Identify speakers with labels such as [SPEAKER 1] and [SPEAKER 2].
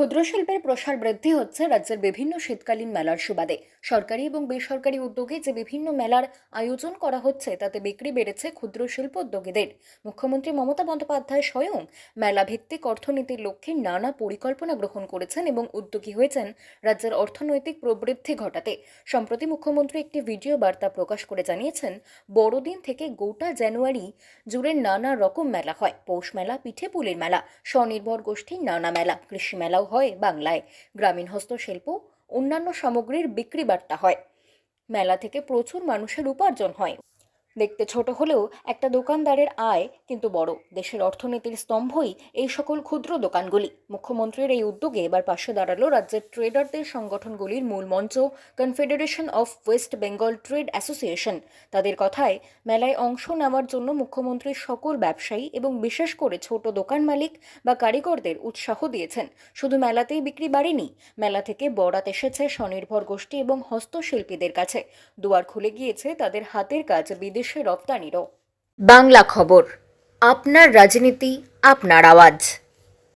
[SPEAKER 1] ক্ষুদ্র শিল্পের প্রসার বৃদ্ধি হচ্ছে রাজ্যের বিভিন্ন শীতকালীন মেলার সুবাদে। সরকারি এবং বেসরকারি উদ্যোগে যে বিভিন্ন মেলার আয়োজন করা হচ্ছে, তাতে বিক্রি বেড়েছে ক্ষুদ্র শিল্প উদ্যোগীদের। মুখ্যমন্ত্রী মমতা বন্দ্যোপাধ্যায় স্বয়ং মেলা ভিত্তিক অর্থনীতির লক্ষ্যে নানা পরিকল্পনা গ্রহণ করেছেন এবং উদ্যোগী হয়েছেন রাজ্যের অর্থনৈতিক প্রবৃদ্ধি ঘটাতে। সম্প্রতি মুখ্যমন্ত্রী একটি ভিডিও বার্তা প্রকাশ করে জানিয়েছেন, বড়দিন থেকে গোটা জানুয়ারি জুড়ে নানা রকম মেলা হয়। পৌষ মেলা, পিঠে পুলির মেলা, স্বনির্ভর গোষ্ঠীর নানা মেলা, কৃষি মেলাও হয় বাংলায়। গ্রামীণ হস্তশিল্প, অন্যান্য সামগ্রীর বিক্রি বার্তা হয়। মেলা থেকে প্রচুর মানুষের উপার্জন হয়। দেখতে ছোট হলেও একটা দোকানদারের আয় কিন্তু বড়। দেশের অর্থনীতির স্তম্ভই এই সকল ক্ষুদ্র দোকানগুলি। মুখ্যমন্ত্রীর এই উদ্যোগে এবার পাশে দাঁড়াল রাজ্যের ট্রেডারদের সংগঠনগুলির মূল মঞ্চ confederation of West Bengal trade association তাদের কথায়, মেলায় অংশ নেওয়ার জন্য মুখ্যমন্ত্রী সকল ব্যবসায়ী এবং বিশেষ করে ছোট দোকান মালিক বা কারিগরদের উৎসাহ দিয়েছেন। শুধু মেলাতেই বিক্রি বাড়েনি, মেলা থেকে বরাত এসেছে স্বনির্ভর গোষ্ঠী এবং হস্তশিল্পীদের কাছে। দুয়ার খুলে গিয়েছে তাদের হাতের কাজ বিদেশে রপ্তানিরও। বাংলা খবর আপনার রাজনীতি আপনার আওয়াজ।